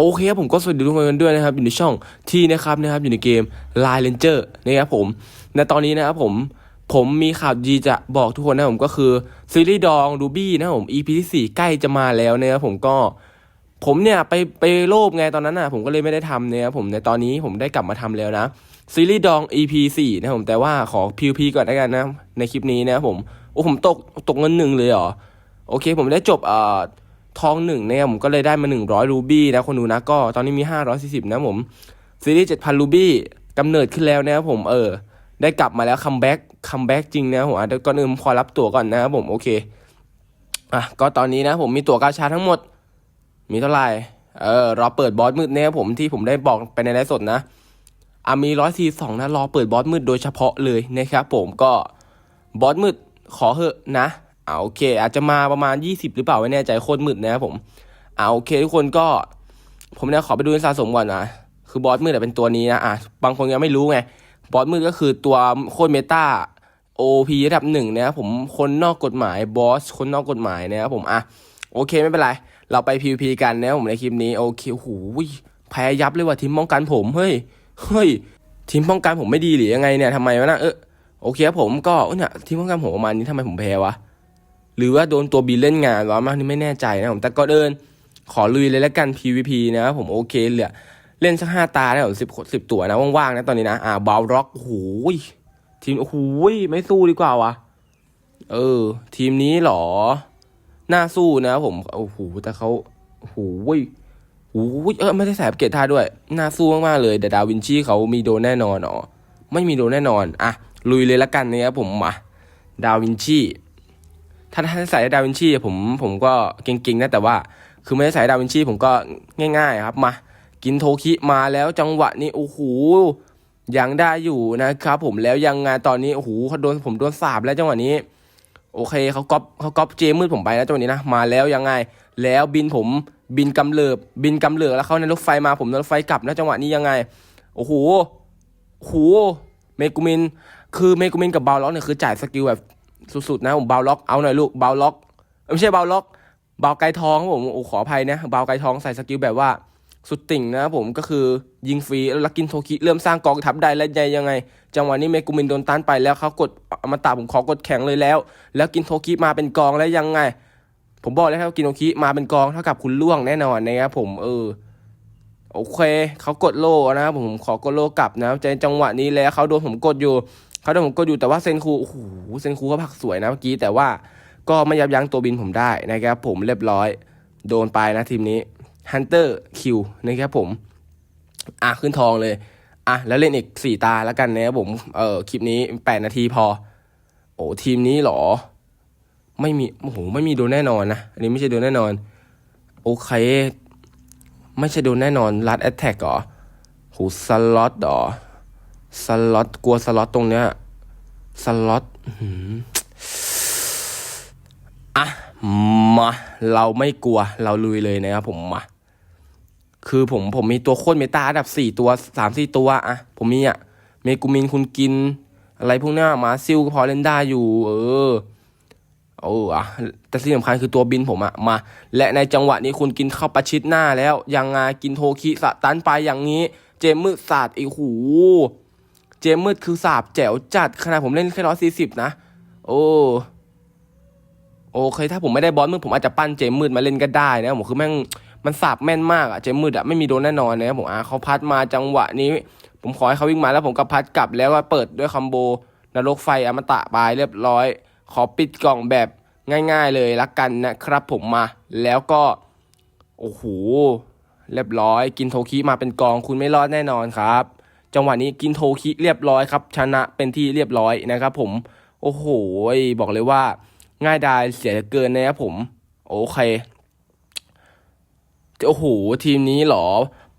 โอเคครับผมก็สวัสดีทุกคนกันด้วยนะครับ อยู่ในช่องที่นะครับนะครับอยู่ในเกม Line Ranger นะครับผมในตอนนี้นะครับผมผมมีข่าวดีจะบอกทุกคนนะผมก็คือซีรีส์ดองดูบี้นะครับผม EP ที่สี่ใกล้จะมาแล้วนะครับผมก็ ผมเนี่ยไปไปโลภไงตอนนั้นน่ะผมก็เลยไม่ได้ทำนี่ยครับผมในตอนนี้ผมได้กลับมาทำแล้วนะซีรีส์ดอง EP สี่นะครับผมแต่ว่าขอ PVP ก่อนแล้วกันนะในคลิปนี้นะครับผมโอ้ผมตกตกเงินหนึ่งเลยเหรอโอเค ผมได้จบเอ่อ ทองหนึ่งเนี่ยผมก็เลยได้มาหนึ่งร้อยรูบี้นะคนดูนะก็ตอนนี้มีห้าร้อยสี่สิบนะผมซีรีส์เจ็ดพันรูบี้กำเนิดขึ้นแล้วนะครับผมเออ ได้กลับมาแล้วคัมแบ็กคัมแบ็กจริงนะครับผมอะเดี๋ยวก่อนอื่นขอรับตั๋วก่อนนะครับผมโอเคอะก็ตอนนี้นะผมมีตั๋วกาชาทั้งหมด มีเท่าไหร่เออรอเปิดบอสมืดเนี่ยผมที่ผมได้บอกไปในไลฟ์สดนะอะมีร้อยสี่สองนะรอเปิดบอสมืดโดยเฉพาะเลยนะครับผมก็บอสมืดขอเหอะนะ อ่าโอเค อาจจะมาประมาณยี่สิบหรือเปล่าไม่แน่ใจโคตรมืดนะครับผมอ่าโอเค ทุกคนก็ ผมเนี่ยขอไปดูสะสมก่อนนะคือบอสมืดอะเป็นตัวนี้นะอะบางคนยังไม่รู้ไงบอสมืดก็คือตัวโคตรเมตา OP ระดับหนึ่งนะครับผมคนนอกกฎหมายบอสคนนอกกฎหมายนะครับผมอะโอเคไม่เป็นไร เราไป PVP กันนะครับผมในคลิปนี้โอเคโอ้โหแพ้ยับเลยว่ะทีมป้องกันผมเฮ้ยเฮ้ยทีมป้องกันผมไม่ดีหรือยังไงเนี่ยทำไมวะนะเออโอเคครับผมก็เอ้ยเนี่ยทีมป้องกันผมประมาณนี้ทำไมผมแพ้วะ หรือว่าโดนตัวบีเล่นงานวะมากนี่ไม่แน่ใจนะผมแต่ก็เดินขอลุยเลยแล้วกัน PVP นะผมโอเคเหลือเล่นสักห้าตาได้ผมสิบสิบตัวนะว่างๆนะตอนนี้นะอ่าบาวร็อกโอ้โหทีมโอ้โหไม่สู้ดีกว่าวะเออ ทีมนี้เหรอ น่าสู้นะผมโอ้โหแต่เขาโอ้โหโอ้โหเออไม่ได้ใส่เกตท่าด้วย น่าสู้มากๆเลยแต่ดาวินชีเขามีโดนแน่นอนอ๋อไม่มีโดนแน่นอน อะ ลุยเลยล้วกันนะครับผมมาดาวินชี ถ้าถ้าใส่ดาวินชีผมผมก็เก่งๆนะแต่ว่า คือไม่ได้ใส่ดาวินชีผมก็ง่าย ๆ ครับมากินโทคิมาแล้วจังหวะนี้โอ้โหยังได้อยู่นะครับ ผมแล้วยังไงตอนนี้โอ้โหเขาโดนผมโดนสาบแล้วจังหวะนี้ โอเคเขาก๊อปเขาก๊อปเจมืดผมไปแล้วจังหวะนี้นะมาแล้วยังไง แล้วบินผมบินกำเริบบินกำเริบแล้วเขาในรถไฟมาผมในรถไฟกลับนะจังหวะนี้ยังไงโอ้โหโอ้โหเมกุมิน คือเมกุมินกับบาล็อกเนี่ยคือจ่ายสกิลแบบ สุดๆนะผมเบาล็อกเอาหน่อยลูกเบาล็อกไม่ใช่เบาล็อก เบาไกลทองผมโอ้ขออภัยนะเบาไกลทองใส่สกิลแบบว่าสุดติ่งนะผมก็คือยิงฟรีแล้วกินโทคิเริ่มสร้างกองทัพได้แล้วยังไง จังหวะนี้เมกุมินโดนต้านไปแล้วเขากดอมตะผมขอกดแข็งเลยแล้ว แล้วกินโทคิมาเป็นกองแล้วยังไง ผมบอกเลยครับกินโทคิมาเป็นกองเท่ากับคุณล่วงแน่นอนนะครับผมเออโอเคเขากดโล่นะครับผมขอกดโล่กลับนะในจังหวะนี้แล้วเขาโดนผมกดอยู่ เขาโดนผมกดอยู่แต่ว่าเซนคูโอ้โหเซนคูเขาผักสวยนะเมื่อกี้แต่ว่าก็ไม่ยับยั้งตัวบินผมได้นะครับผมเรียบร้อย โดนไปนะทีมนี้ฮันเตอร์คิวนะครับผม อะขึ้นทองเลย อะแล้วเล่นอีกสี่ตาแล้วกันนะครับผมเออคลิปนี้แปดนาทีพอ โอ้ทีมนี้หรอ ไม่มีโอ้โหไม่มีโดนแน่นอนนะอันนี้ไม่ใช่โดนแน่นอน โอเค ไม่ใช่โดนแน่นอนรัดแอตแทกเหรอโหสล็อตเหรอ สล็อตกลัวสล็อตตรงเนี้ยสล็อตอืมอะมาเราไม่กลัว เราลุยเลยนะครับผมมาคือผมผมมีตัวโคตรเมตาอันดับสี่ตัวสามสี่ตัวอะผมมีอะเมกูมินคุณกิน อะไรพวกเนี้ยมาซิลก็พอเล่นได้อยู่ เออโอ้อะแต่สิ่งสำคัญคือตัวบินผมอะมา และในจังหวะนี้คุณกินเข้าประชิดหน้าแล้ว ยังไงกินโทคิสะตันไปอย่างนี้ เจมมืดศาสตร์ไอ้หู เจมมืดคือสาบแจ๋วจัดขนาดผมเล่นแค่ร้อยสี่สิบนะ โอ้โอเคถ้าผมไม่ได้บอสมืดผมอาจจะปั้นเจมมืดมาเล่นก็ได้นะผมคือแม่งมันสับแม่นมากอะเจมมืดอะไม่มีโดนแน่นอนนะผมอะเขาพัดมาจังหวะนี้ ผมขอให้เขาวิ่งมาแล้วผมก็พัดกลับแล้วก็เปิดด้วยคอมโบนรกไฟอมตะไปเรียบร้อย ขอปิดกล่องแบบง่าย ๆ เลยละกันนะครับผมมาแล้วก็ โอ้โหเรียบร้อย กินโทคิมาเป็นกองคุณไม่รอดแน่นอนครับ จังหวะนี้กินโทคิเรียบร้อยครับ ชนะเป็นที่เรียบร้อยนะครับผม โอ้โห บอกเลยว่า ง่ายดายเสียเกินนะครับผม โอเคโอ้โห ทีมนี้หรอ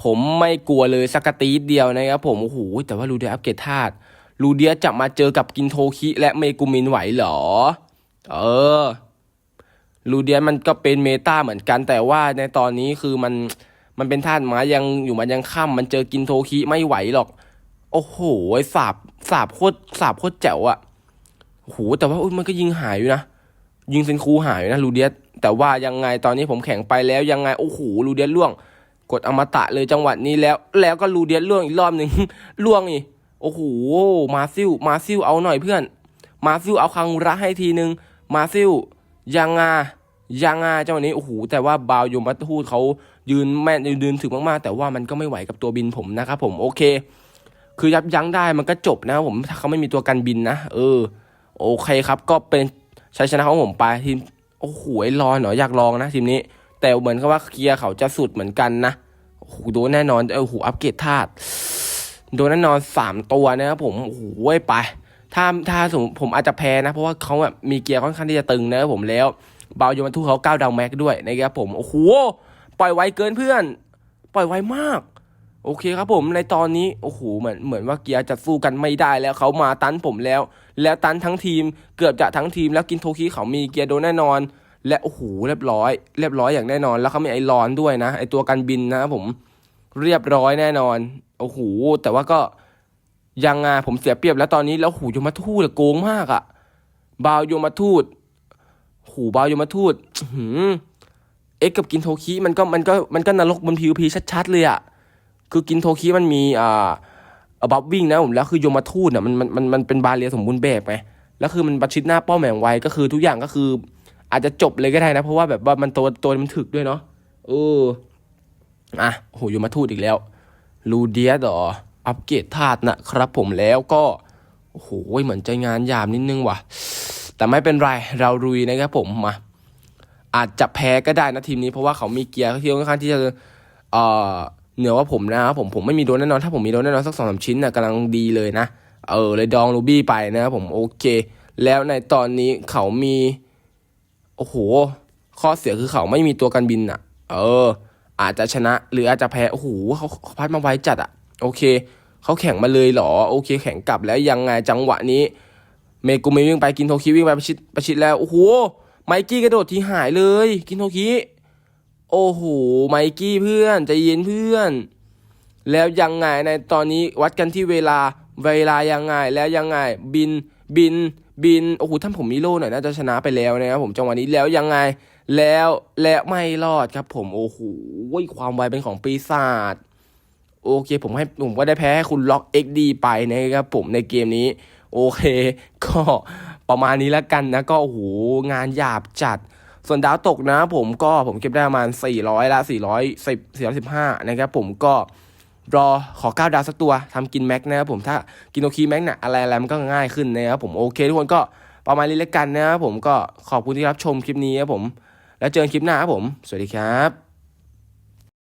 ผมไม่กลัวเลยสักตีเดียวนะครับผม โอ้โห แต่ว่าลูเดียอัปเกรดธาตุลูเดียจะมาเจอกับกินโทคิและเมกุมินไหวหรอ เออลูเดียมันก็เป็นเมตาเหมือนกันแต่ว่าในตอนนี้คือมัน มันเป็นธาตุไม้ยังอยู่มันยังค่ำมันเจอกินโทคิไม่ไหวหรอก โอ้โหสาบสาบโคตรสาบโคตรแจ๋วอะโอ้โหแต่ว่ามันก็ยิงหายอยู่นะยิงเซนคูหายนะลูเดียสแต่ว่ายังไงตอนนี้ผมแข่งไปแล้วยังไงโอ้โหลูเดียสล่วง กดอมตะเลยจังหวะนี้แล้ว แล้วก็รูเดียนล่วงอีกรอบหนึ่งล่วงอีกโอ้โหมาซิลมาซิลเอาหน่อยเพื่อน มาซิลเอาคังระให้ทีนึง มาซิลยังไงยังไงจังหวะนี้โอ้โหแต่ว่าบาวยมทูตเขา ยืนแม่นยืนถึงมากๆ แต่ว่ามันก็ไม่ไหวกับตัวบินผมนะครับผมโอเค คือยับยั้งได้มันก็จบนะครับผมถ้าเขาไม่มีตัวกันบินนะเออ โอเคครับ ก็เป็นชัยชนะของผมไปทีมโอ้โหไอ้รอนเหรอยากลองนะทีมนี้ แต่เหมือนกับว่าเคลียร์เขาจะสุดเหมือนกันนะโอ้โหโดนแน่นอนเออโหอัปเกรดธาตุโดนแน่นอนสามตัวนะครับผมโอ้โหไป ถ้าถ้าสมผมอาจจะแพ้นะ เพราะว่าเขาแบบมีเกียร์ค่อนข้างที่จะตึงนะครับผมแล้วเบาโยมันทุกเขาก้าวดาวแม็กด้วยนะครับผมโอ้โห ปล่อยไวเกินเพื่อน ปล่อยไวมาก โอเคครับผมในตอนนี้โอ้โหเหมือนเหมือนว่าเกียร์จะสู้กันไม่ได้แล้วเขามาตันผมแล้ว แล้วตันทั้งทีมเกือบจะทั้งทีมแล้วกินโทคิเขามีเกียร์โดนแน่นอน และโอ้โหเรียบร้อย เรียบร้อยอย่างแน่นอน แล้วเขามีไอรอนด้วยนะไอตัวกันบินนะผมเรียบร้อยแน่นอนโอ้โหแต่ว่าก็ยังไงผมเสียเปรียบแล้วตอนนี้แล้วหูยมทูตอะโกงมากอะบาวยมทูตหูบาวยมทูตอื้อหือ เอ็กกับกินโทคิมันก็มันก็มันก็นรกบนพีพีชัดๆเลยอะคือกินโทคิมันมีอ่าบับวิ่งนะผมแล้วคือโยมทูตอะมันมันมันมันเป็นบาเรียสมบูรณ์แบบไงแล้วคือมันประชิดหน้าเป้าแหม่งไวก็คือทุกอย่างก็คือ อาจจะจบเลยก็ได้นะ เพราะว่าแบบว่ามันตัวตัวมันถึกด้วยเนาะเอออะโหโยมทูตอีกแล้วลูเดียดออัปเกรดธาตุนะครับผมแล้วก็โอ้โหเหมือนใจงานยามนิดนึงว่ะ แต่ไม่เป็นไรเรารุยนะครับผมมา อาจจะแพ้ก็ได้นะทีมนี้เพราะว่าเขามีเกียร์ที่ค่อนข้างที่จะเอ่อเหนือว่าผมนะครับผมผมไม่มีโดนแน่นอนถ้าผมมีโดนแน่นอนสักสองสามชิ้นนะกำลังดีเลยนะ เออเลยดองรูบี้ไปนะครับผมโอเค แล้วในตอนนี้เขามีโอ้โห ข้อเสียคือเขาไม่มีตัวกันบินอะ เออ อาจจะชนะหรืออาจจะแพ้โอ้โหเขาเขาพัดมาไวจัดอะ โอเคเขาแข่งมาเลยเหรอ โอเค แข่งกลับแล้วยังไงจังหวะนี้ เมกุเมวิ่งไปกินโทคิวิ่งไปประชิดประชิดแล้วโอ้โห ไมกี้กระโดดทีหายเลย กินโทคิโอ้โหไมกี้เพื่อนใจเย็นเพื่อน แล้วยังไงในตอนนี้วัดกันที่เวลาเวลายังไงแล้วยังไงบินบินบินโอ้โหถ้าผมมีโล่หน่อยน่าจะชนะไปแล้วนะครับผมจังหวะนี้แล้วยังไง แล้วและไม่รอดครับ ผมโอ้โหความไวเป็นของปีศาจโอเคผมให้ผมก็ได้แพ้ให้คุณล็อก XD ไปนะครับผมในเกมนี้ โอเค ก็ ประมาณนี้แล้วกันนะก็โอ้โหงานหยาบจัด ส่วนดาวตกนะผมก็ผมเก็บได้ประมาณ 400 ละ 410 415 นะครับผมก็รอขอ9ดาวสักตัวทำกินแม็กนะครับผมถ้ากินโอคีแม็กเนี่ยอะไรอะไรมันก็ง่ายขึ้นนะครับผมโอเคทุกคนก็ประมาณนี้แล้วกันนะครับผมก็ขอบคุณที่รับชมคลิปนี้ครับผม แล้วเจอกันคลิปหน้าครับผม สวัสดีครับ